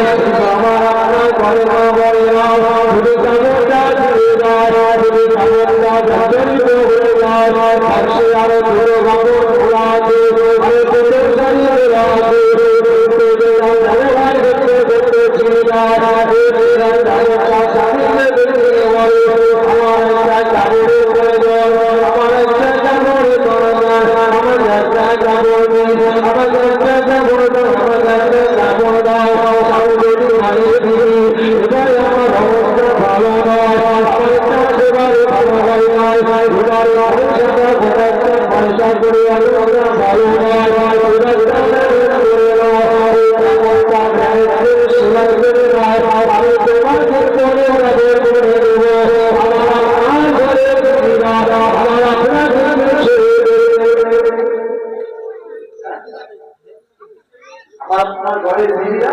আমার ভালো করি এটাই আমার অবস্থা ভালো নয়। আমার কাছে ভালো ভালো হয় নয় এবার অপেক্ষা ঘটার পয়সা আপনার ঘরে মহিলা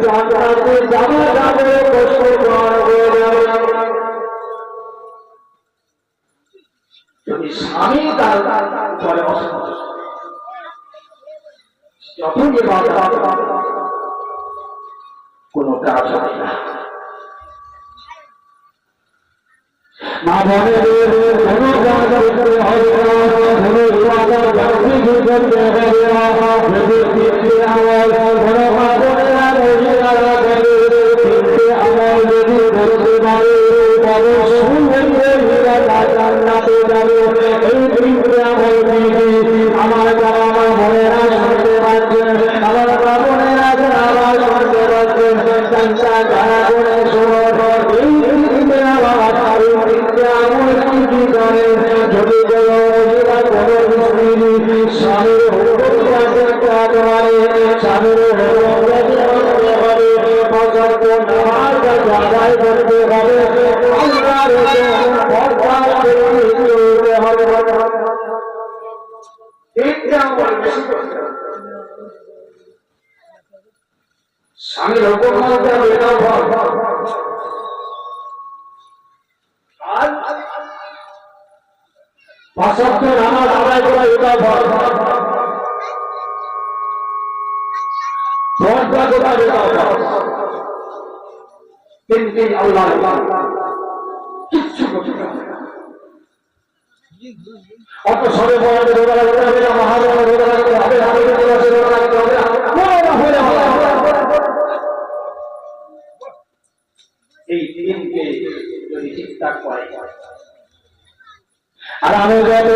জানাতে কোনো কাজ হয় না যাবে যাবে যাবে সুন্দর জান্নাতে যাবে আর আমি যত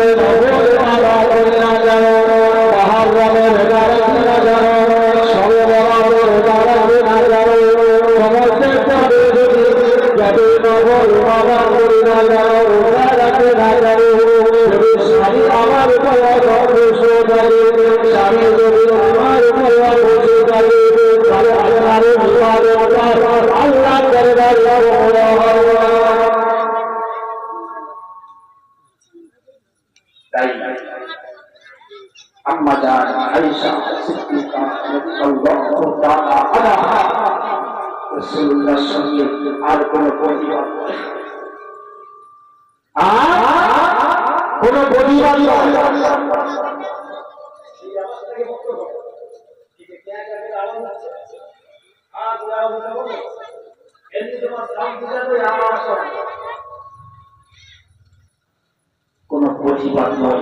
কোন প্রতিবাদ নয়।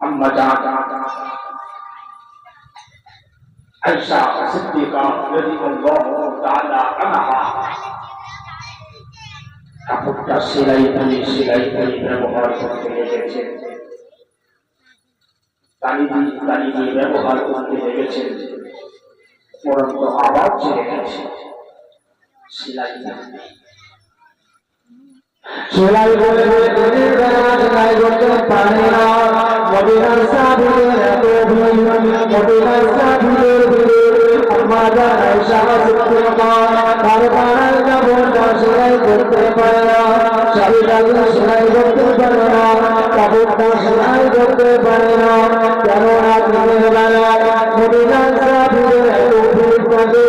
আম্মা জান আয়েশা সিদ্দিকা রাদিয়াল্লাহু তাআলা আনহা কাপড়টা সেলাই করে সেলাই করে ব্যবহার করতে লেগেছেন তালি দিয়ে তালি দিয়ে ব্যবহার করতে লেগেছেন পরন্ত আবার ছেড়ে গেছে। সেলাই সেলাই সেলাই সেলাই করতে পারে না শাড়িটাকে সেলাই করতে পারে না কাপড়টা সেলাই করতে পারে না, কেননা দিনের বেলা মদিনার সাধুদের এত ভিড় থাকে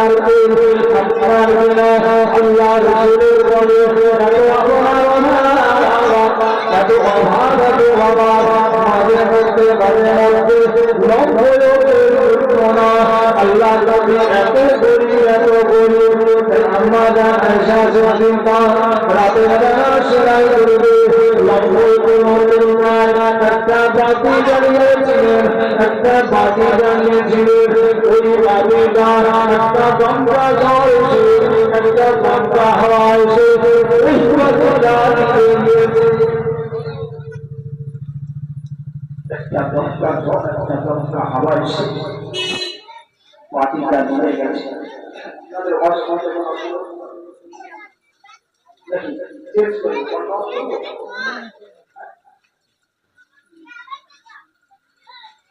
আর আপনার বিনা আল্লাহ রসুলের বলে এত অভাব এত অভাব এত অভাব মাঝে মধ্যে মাঝে মধ্যে লক্ষ না আল্লাহ নবী এত গরিব এত গরিব আম্মা জান আয়েশা রাতের বেলা সেলাই করবে লক্ষ কোনোদিন নয় একটা বাতি জ্বালিয়েছিলেন, একটা বাতি জ্বালিয়েছিলেন, ওই বাতিটা একটা জল এসে একটা গঙ্গা হাওয়া এসে ওই নিয়ে একটা দমকা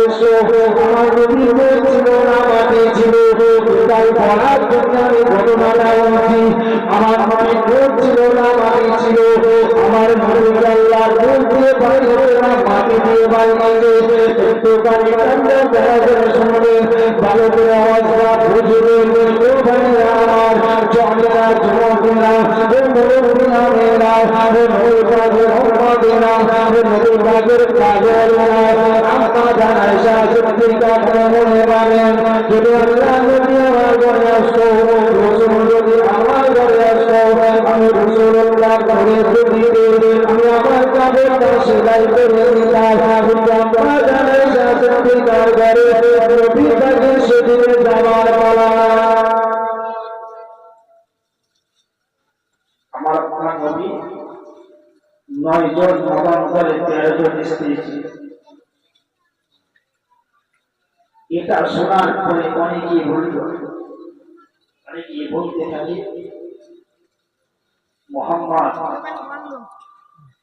উদ্দেশ্য আমার নবী বলছিল না মাটি তাই ঘোড়ার জন্য আমি ঘটনাটা বলছি আমার নবী বলছিল না মাটি আমার নবী আল্লাহ দুধ দিয়ে বানিয়ে না মাটি দিয়ে বানিয়ে একটু গাড়ি দেখা করে শুনবে ভালো করে আওয়াজটা বুঝবে ও আমার জমিরা যুবকেরা ও মেয়েরা ও নদীবাদের কাজেরা জানাই শাসিকা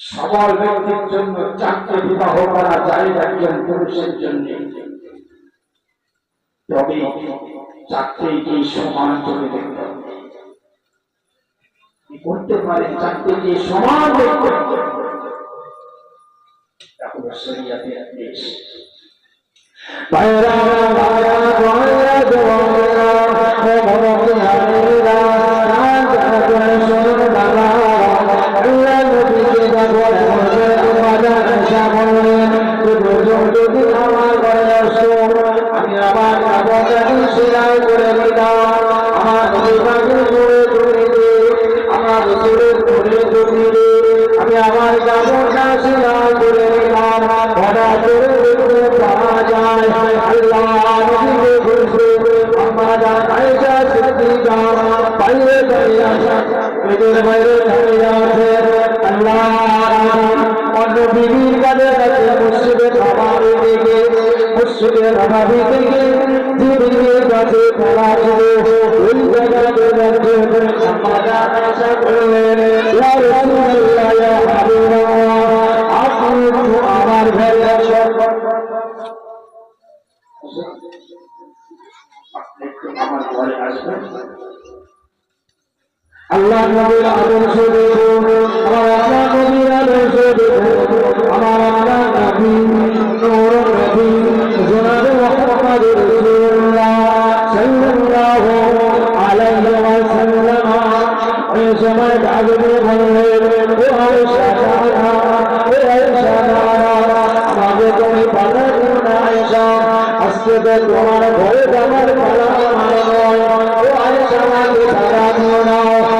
সবার ব্যক্তির জন্য চারটে বিবাহ করা যায় একজন পুরুষের জন্য তবে সমান চলে দেখতে হবে করতে পারে চারটেকে সমান দেখতে হবে শরিয়াতের দেশ এদের বাইরে দাঁড়িয়ে আছে আল্লাহ অন্য বিবির কাছে কাছে মসজিদের খাবারের দিকে মসজিদের খাবারি থেকে বিবির কাছে তারা ছিল ওই জায়গাতে যাচ্ছে আমরা আশা করলেন ইয়া রাসূলুল্লাহ ইয়া হাবিবাল্লাহ আপনি একটু আমার ঘরে আসুন আপনি একটু আমার ঘরে আসবেন আল্লাহ নবীর আদর্শ দেখুন আমার আল্লাহ নবীর আদর্শ দেখুন আমার আল্লাহ নবী নূর নবী, জনাব মুহাম্মদ রাসূলুল্লাহ তোমার ঘরে না।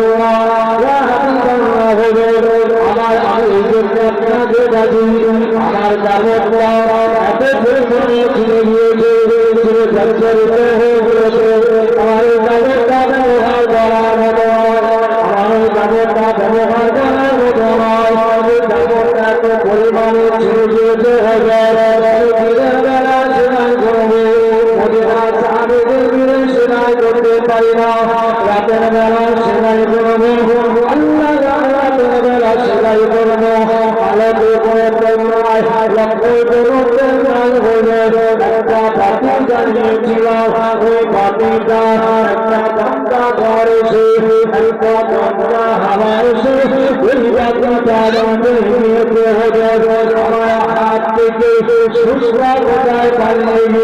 হাত থেকে সুস্রা কোথায় পালিয়ে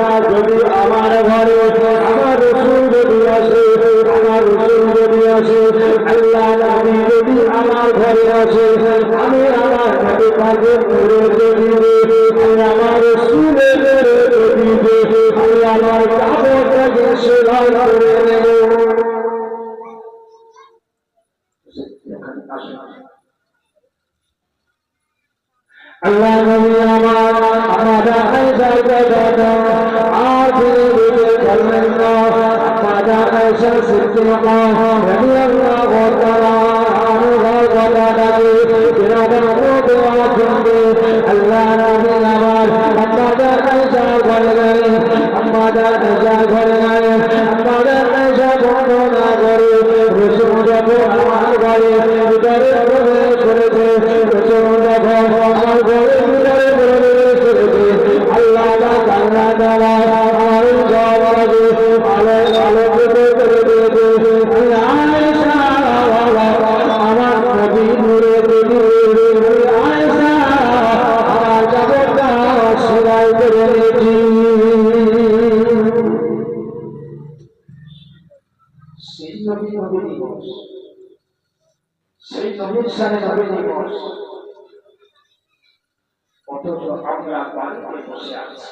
আমি আমার ঘরে আমার আসে আমার ঘরে আসে আমি সেলাই সেই নবীর সাথে নবী দিবস অথচ আমরা বাড়িতে বসে আছি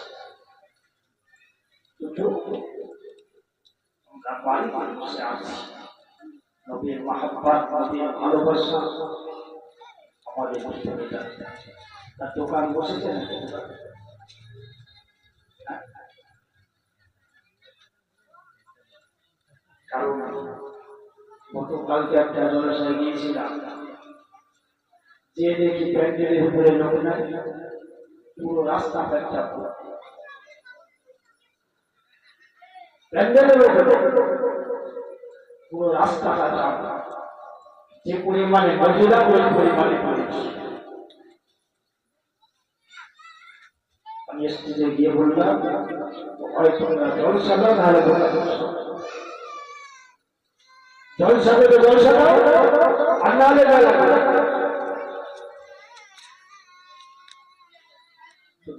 দুটো আমরা বাড়িতে বসে আছি নবীর মাহাব্বাত নবীর ভালোবাসা আমাদের ভিতরে যাচ্ছে তার দোকান বসেছে না কারণ গতকালকে একটা জলাশয়ে গিয়েছিলাম যে দেখি প্যান্ডেলের উপরে লোক নাই পুরো রাস্তা প্যাঁচা প্যান্ডেলের পুরো রাস্তাটা জাম যে পরিমাণে মহিলা ওই পরিমাণে মানুষ আমি স্টেজে গিয়ে বললাম হয়তো তোমরা জলসা দাও আর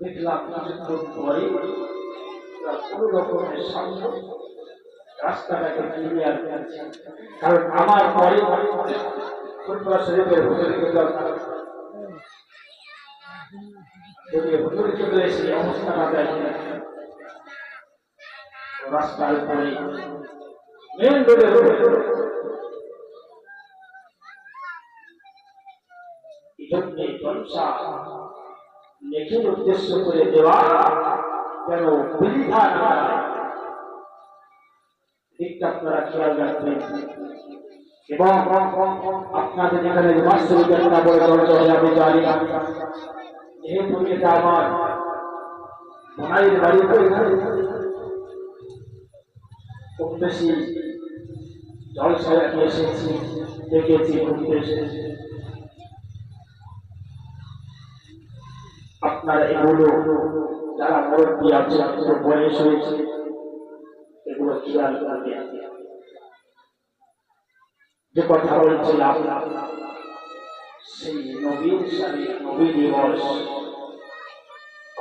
দেখলাম কিছুক্ষণ পরে কোনো রকমের সামনে রাস্তাটাকে ক্লিয়ার করছে কারণ আমার পরে ফুটবল শরীফের হুজুরে গেলাম যদি হুজুরে চলে এসে অবস্থাটা দেখে রাস্তার মেন রোডের লেখের উদ্দেশ্য করে দেওয়া যেন বৃদ্ধা না এবং আপনাদের যেখানে বাস্তবিক একটা বড় দরজা আমার ভাইয়ের বাড়িতে খুব বেশি জলসায় এসেছি, দেখেছি, ঘুরতে আপনারা এগুলো যারা মুরব্বী আছে বয়স হয়েছে এগুলো খেয়াল করবেন। যে কথা বলছিলাম, সেই নবীর সাথে নবী দিবস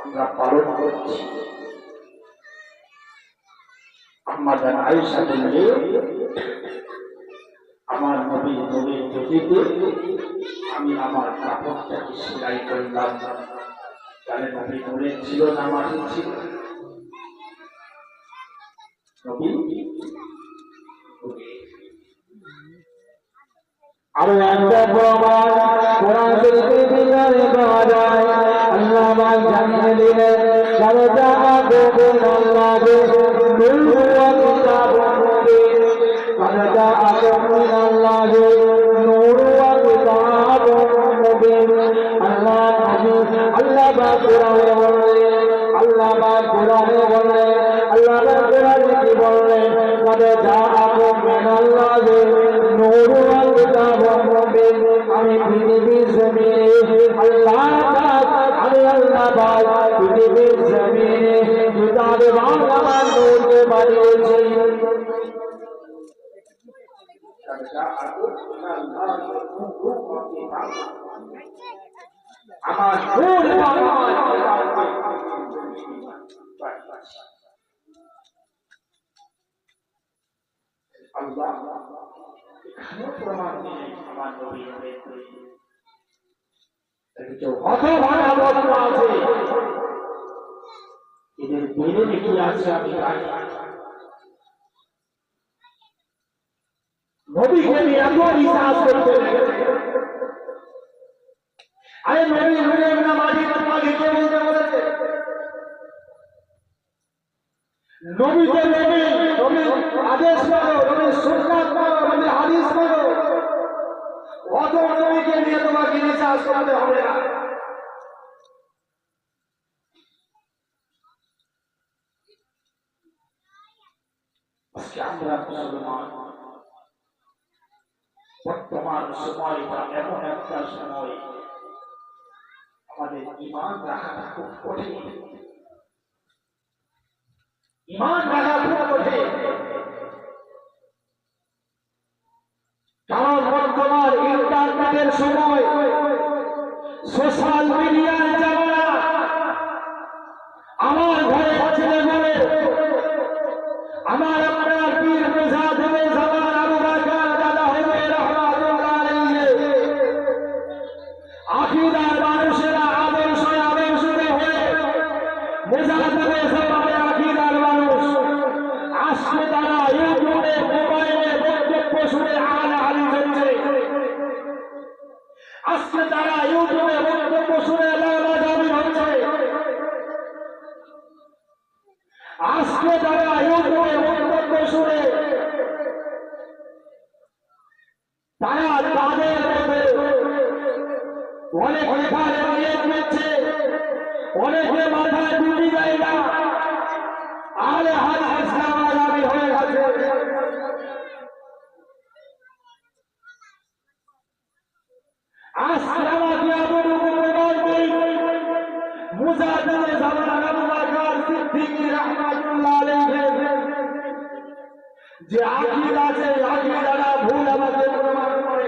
আমরা পালন করছি। আমাদের আয়সা বললে, আমার নবী নবীর জ্যোতিতে আমি আমার কাপড়টাকে সেলাই করলাম। তাহলে নবী নবীর ছিল না মাটির ছিল নবী? আল্লাহ নূর আল্লাহকে কোরআনে বললেন আল্লাহ পাক কোরআনে বললেন আল্লাহ পাক কোরআনে কি বললেন সারদা আগুন আল্লাহকে নূর ওয়া কিতাবুন মুবিন। আমি পৃথিবীর জমিনে, আল্লাহ পাক, আমি আল্লাহ পাক পৃথিবীর জমিনে কিতাব বাংলা নূরকে বানিয়েছি। আমার ভুল আল্লাহ এখানেও প্রমাণ নেই আমার নবী বস্ত্র এদের বেড়ে কি আছে আরে নবী নবী না মাঝি তোমাকে কে বলতে বলেছে? নবীকে নবী নবী আদেশ করো নবী সুন্নাত করো নবী হাদিস করো অত নবীকে নিয়ে তোমাকে বিশ্বাস করতে হবে না। আজকে আমরা বর্তমান সময়টা এমন একটা সময় আমাদের ইমান রাখাটা খুব কঠিন। ইমান রাখা খুব কঠিন। কারণ বর্তমান ইন্টারনেটের সময় সোশ্যাল ইউটিউবে বক্তব্য শুনে লালা দাবি হচ্ছে আজকে তারা ইউটিউবে বক্তব্য শুনে তারা তাদের মধ্যে অনেক এখানে নিয়োগ নিচ্ছে অনেকে মাথায় টুপি দেয় না আরে হাত ইসলাম আজাদি হয়ে গেছে আজকে আমাকে এমন উপপ্রমাণ করি মুজাহিদে জামান আবু বকর সিদ্দিকী রাহমাতুল্লাহ আলাইহি যে আকীদা আছে আকীদাটা ভুল আমাকে প্রমাণ করে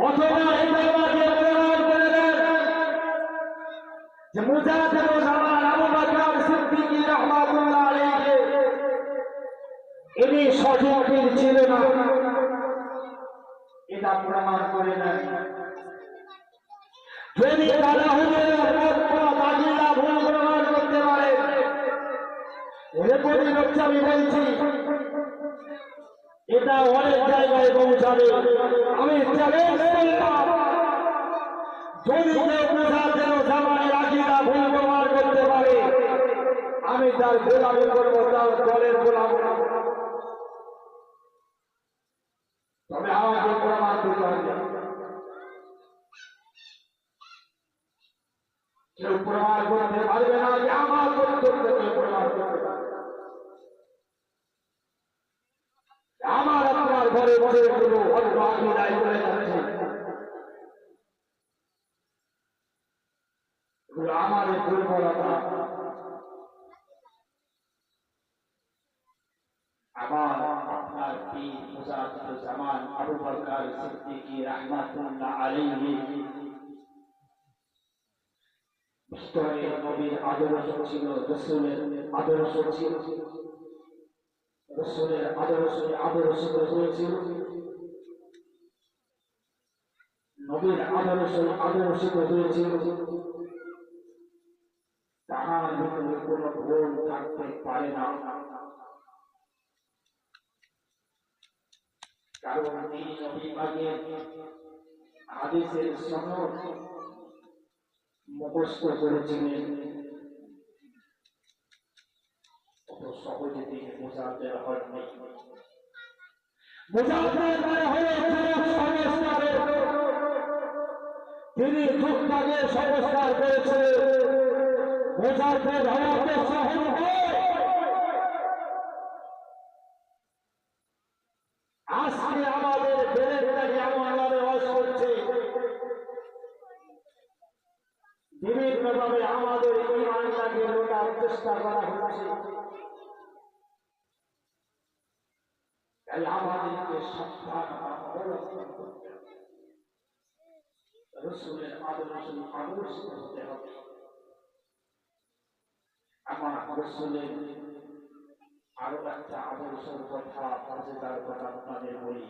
অথবা এটা আমাকে প্রমাণ করে দেন যে মুজাহিদে জামান আবু বকর সিদ্দিকী রাহমাতুল্লাহ আলাইহি, ইনি সঠিক ছিলেন না। এটা প্রমাণ করে দেন। যদি তারা মত আগিলা ভুল প্রমাণ করতে পারে ওরে প্রতিরক্ষা আমি বলছি, এটা অনেক জায়গায় পৌঁছাবে। আমি চ্যালেঞ্জ করলাম আমি তার গোলামি তার দলের গোলাম। তবে আমাকে প্রমাণ দিতে হবে। কেউ প্রমাণ করতে পারবে না যে আমার প্রমাণ আমার আপনার ঘরে বসে কোনো অন্য আকিদায় চলে যাচ্ছে এগুলো আমাদের দুর্বলতা আমার আপনার পীর মুজাহিদুল জামান আবু বকর সিদ্দিকী রাহমাতুল্লাহ আলাইহি স্তরে নবীর আদর্শ ছিল রসুলের আদর্শ ছিল রসুলের আদর্শিত হয়েছিল তাহার ভিতরে কোনো ভুল থাকতে পারে না কারণ তিনি নবী পাকের হাদিসের মুখস্থ করেছিলেন। তিনি হননি। মুজাফর যুগটাকে সংস্কার করেছিলেন। মুজাফর হওয়াতে সহজ আজকে আমাদের বেলেটটাকে এমন ভাবে রস করছে বিভিন্নভাবে আমাদের ইমানটাকে লোটার চেষ্টা করা হচ্ছে তাই আমাদেরকে সাবধান অবলম্বন করতে হবে। রসুলের আদর্শ আদর্শ হতে হবে। আমার রসুলের আরও একটা আদর্শের কথা মর্যাদার কথা আপনাদের বলি।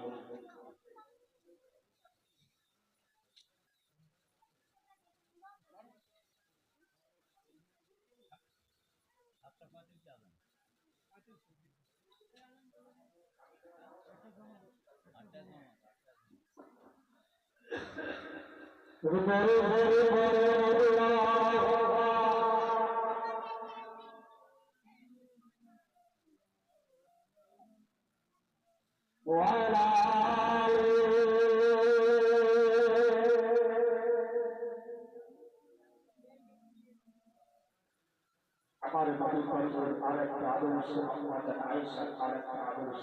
আমার বাড়ি পরিবার আরেকটা আদর্শ আমাদের আয়সার আরেকটা আদর্শ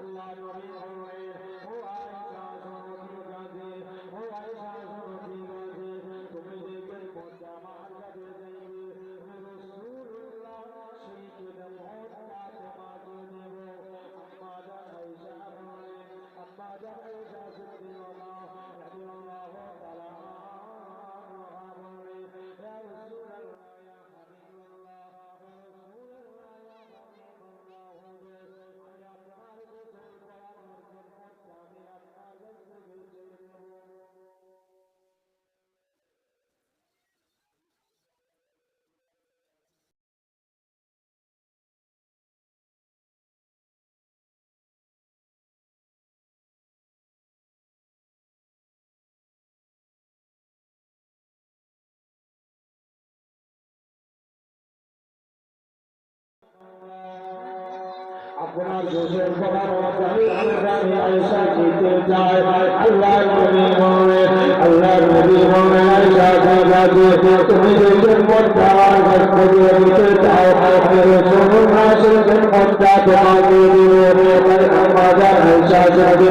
الله الولي الغير هو আপনার দোষের কথা আমি আমি আয়েশা দিতে চাই। আল্লাহর নবী মোমেন আল্লাহর নবী মোমেন আয়েশা দাদি তুমি দোষের কথা আমার কাছে দিতে চাও আমি রাসূল নাসের কথা তোমাকে দিব। আমার আয়েশা দাদি